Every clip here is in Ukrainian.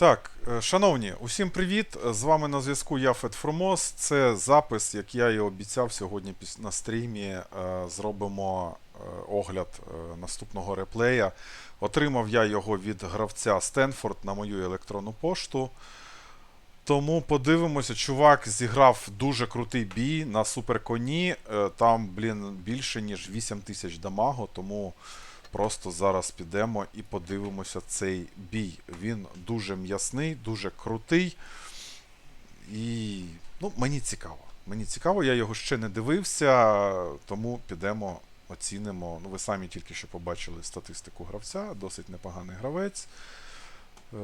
Так, е, шановні, усім привіт. З вами на зв'язку я Фромос. Це запис, як я і обіцяв сьогодні на стрімі. е, Зробимо е, огляд наступного реплея. Отримав я його від гравця Стенфорд на мою електронну пошту. Тому подивимося, чувак зіграв дуже крутий бій на суперконі. Там, блін, більше ніж 8 тисяч дамагу, тому просто зараз підемо і подивимося цей бій. Він дуже м'ясний, дуже крутий. І ну, мені цікаво. Мені цікаво, я його ще не дивився, тому підемо, оцінимо. Ну, ви самі тільки що побачили статистику гравця, досить непоганий гравець. Е,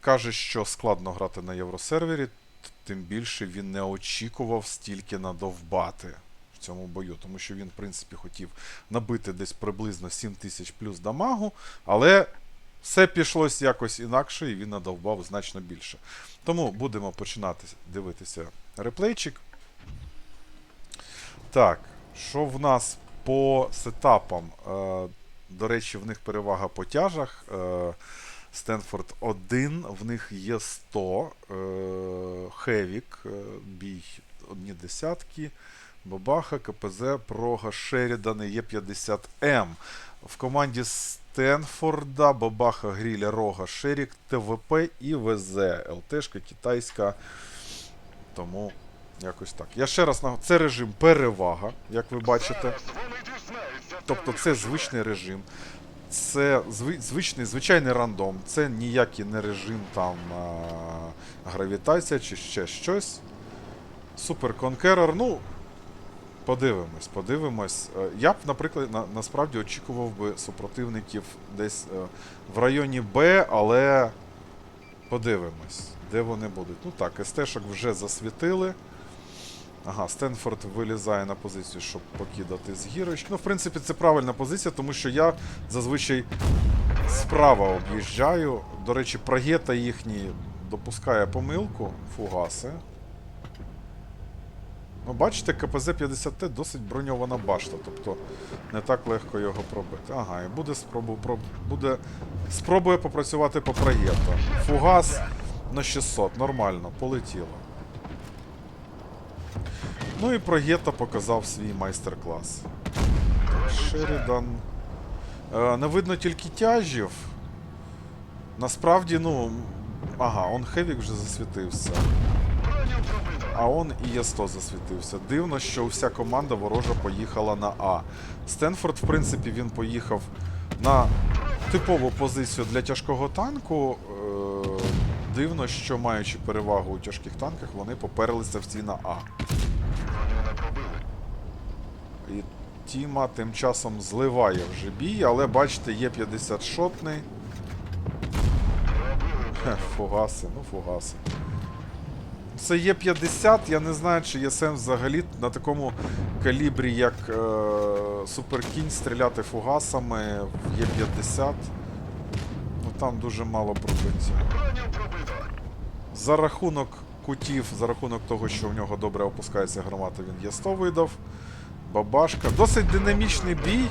Каже, що складно грати на євросервері, тим більше він не очікував стільки надовбати цьому бою, тому що він, в принципі, хотів набити десь приблизно 7 тисяч плюс дамагу, але все пішлось якось інакше, і він надовбав значно більше. Тому будемо починати дивитися реплейчик. Так, що в нас по сетапам? Е, до речі, в них перевага по тяжах. Е, Стенфорд 1, в них є 100. Е, Хевік, бій одні десятки. Бабаха, КПЗ, Прога, Шерідани, є 50М. В команді Стенфорда, Бабаха, Гріля, Рога, Шерік, ТВП і ВЗ. ЛТшка китайська. Тому якось так. Я ще раз нагадую, це режим перевага, як ви бачите. Тобто це звичний режим. Це звичний, звичайний рандом. Це ніякий не режим там а, гравітація чи ще щось. Супер Конкерор. Ну, подивимось, подивимось. Е, Я б, наприклад, на, насправді очікував би супротивників десь е, в районі Б, але подивимось, де вони будуть. Ну так, СТ-шок вже засвітили. Ага, Стенфорд вилізає на позицію, щоб покидати з гірочки. Ну, в принципі, це правильна позиція, тому що я зазвичай справа об'їжджаю. До речі, Прагета їхній допускає помилку. Фугаси. Ну, бачите, КПЗ-50Т досить броньована башта, тобто не так легко його пробити. Ага, і буде, спробу, проб, буде спробує попрацювати по Прагету. Фугас на 600, нормально, полетіло. Ну і Прогета показав свій майстер-клас. Шерідан. Е, не видно тільки тяжів. Насправді, ну. Ага, он Хевік вже засвітився. А он і Є100 засвітився. Дивно, що вся команда ворожа поїхала на А. Стенфорд, в принципі, він поїхав на типову позицію для тяжкого танку. Е, дивно, що маючи перевагу у тяжких танках, вони поперлися всі на А. І Тіма тим часом зливає вже бій, але бачите, є 50 шотний. Фугаси, ну фугаси. Це є 50, я не знаю, чи є сенс взагалі на такому калібрі, як е, Суперкінь, стріляти фугасами в є 50. Ну там дуже мало пробиття. За рахунок кутів, за рахунок того, що в нього добре опускається гармата, він є 100 видав. Бабашка. Досить динамічний бій,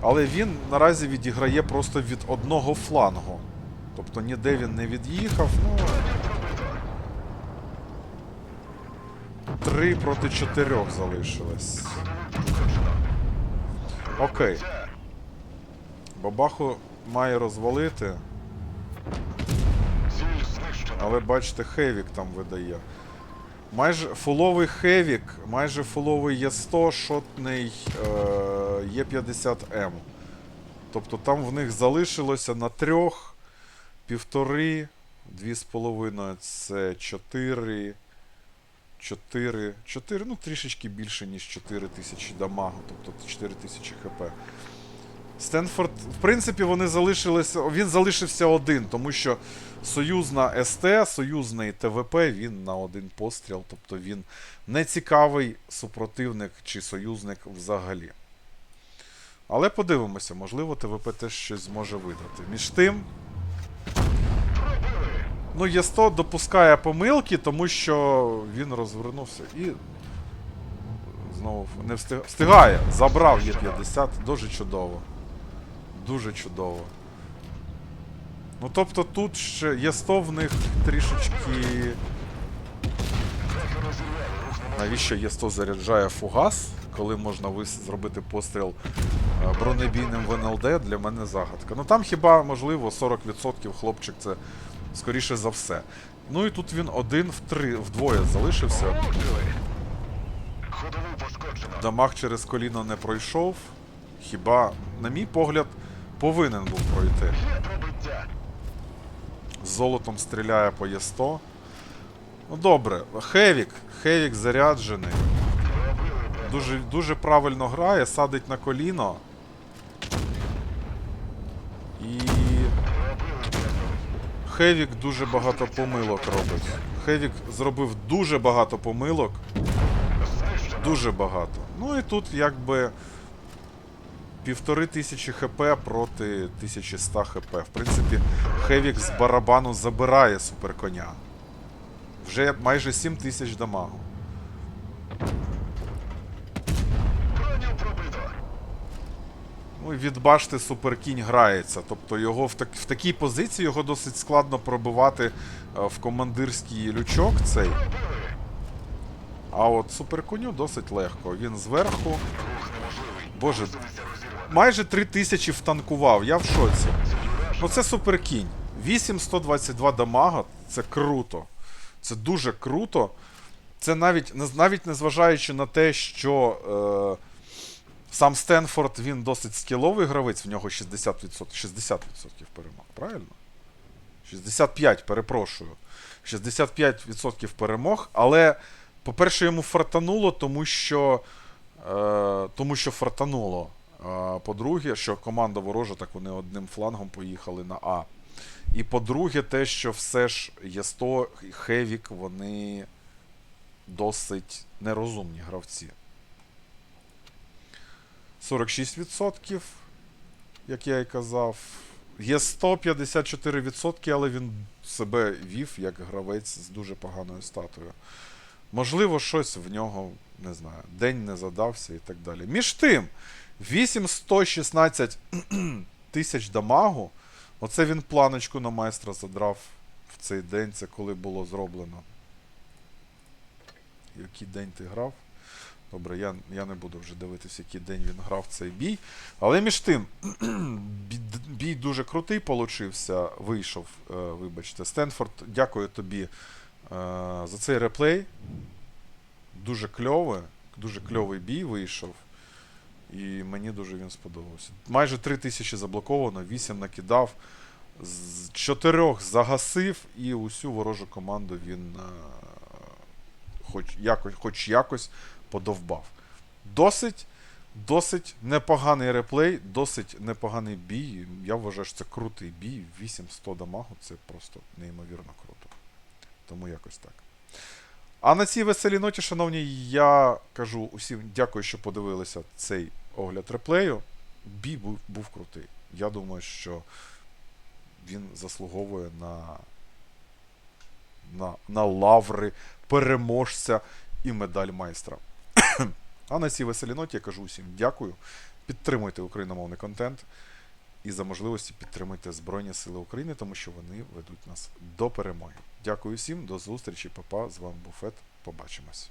але він наразі відіграє просто від одного флангу. Тобто ніде він не від'їхав. Ну. Три проти чотирьох залишилось. Окей. Бабаху має розвалити. Але бачите, Хевік там видає. Майже фуловий Хевік, майже фуловий є 100, шотний е, є 50М. Тобто там в них залишилося на трьох, півтори, дві з половиною це 4. 4, 4, ну трішечки більше, ніж 4 тисячі дамагу, тобто 4 тисячі хп. Стенфорд, в принципі, вони залишилися. Він залишився один, тому що союзна СТ, союзний ТВП, він на один постріл, тобто він не цікавий супротивник чи союзник взагалі. Але подивимося, можливо, ТВП теж щось зможе видати. Між тим. Ну, Є100 допускає помилки, тому що він розвернувся і знову не встиг... встигає. Забрав Є50. Дуже чудово. Дуже чудово. Ну тобто тут ще є 100 в них трішечки. Навіщо є 100 заряджає фугас, коли можна вис... зробити постріл е, бронебійним в НЛД, для мене загадка. Ну там хіба можливо 40% хлопчик це скоріше за все. Ну і тут він один в три, вдвоє залишився. Дамаг через коліно не пройшов. Хіба, на мій погляд, повинен був пройти. Золотом стріляє по Є100. Ну добре, Хевік. Хевік заряджений. Дуже, дуже правильно грає, садить на коліно. Хевік дуже багато помилок робить. Хевік зробив дуже багато помилок. Дуже багато. Ну і тут якби півтори тисячі хп проти 1100 хп. В принципі, Хевік з барабану забирає суперконя. Вже майже 7 тисяч дамагу. Ну від башти суперкінь грається. Тобто його в, так, в такій позиції його досить складно пробивати е, в командирський лючок цей. А от суперконю досить легко. Він зверху. Боже, майже 3000 втанкував, я в шоці. Ну це суперкінь. 8122 дамага, це круто. Це дуже круто. Це навіть, навіть незважаючи на те, що е, сам Стенфорд він досить скіловий гравець, в нього 60%, 60% перемог, правильно? 65, перепрошую. 65% перемог, але, по-перше, йому фартануло, тому що. Е, тому що фартануло. По-друге, що команда ворожа, так вони одним флангом поїхали на А. І по-друге, те, що все ж Є100 і Хевік, вони досить нерозумні гравці. 46%, як я і казав. Є 154%, але він себе вів як гравець з дуже поганою статою. Можливо, щось в нього, не знаю, день не задався і так далі. Між тим, 8116 тисяч дамагу. Оце він планочку на майстра задрав в цей день, це коли було зроблено. Який день ти грав? Добре, я, я не буду вже дивитися, який день він грав цей бій. Але між тим, бій, дуже крутий получився, вийшов, е, вибачте. Стенфорд, дякую тобі е, за цей реплей. Дуже кльовий, дуже кльовий бій вийшов. І мені дуже він сподобався. Майже 3 тисячі заблоковано, 8 накидав, з 4 загасив і усю ворожу команду він е, хоч, якось, хоч якось подовбав. Досить, досить непоганий реплей, досить непоганий бій. Я вважаю, що це крутий бій. 800 дамагу це просто неймовірно круто. Тому якось так. А на цій веселій ноті, шановні, я кажу усім дякую, що подивилися цей огляд реплею. Бій був, був крутий. Я думаю, що він заслуговує на, на, на лаври переможця і медаль майстра. А на цій веселій ноті я кажу усім дякую. Підтримуйте україномовний контент і за можливості підтримуйте Збройні Сили України, тому що вони ведуть нас до перемоги. Дякую всім, до зустрічі, папа. З вами Буфет. Побачимось.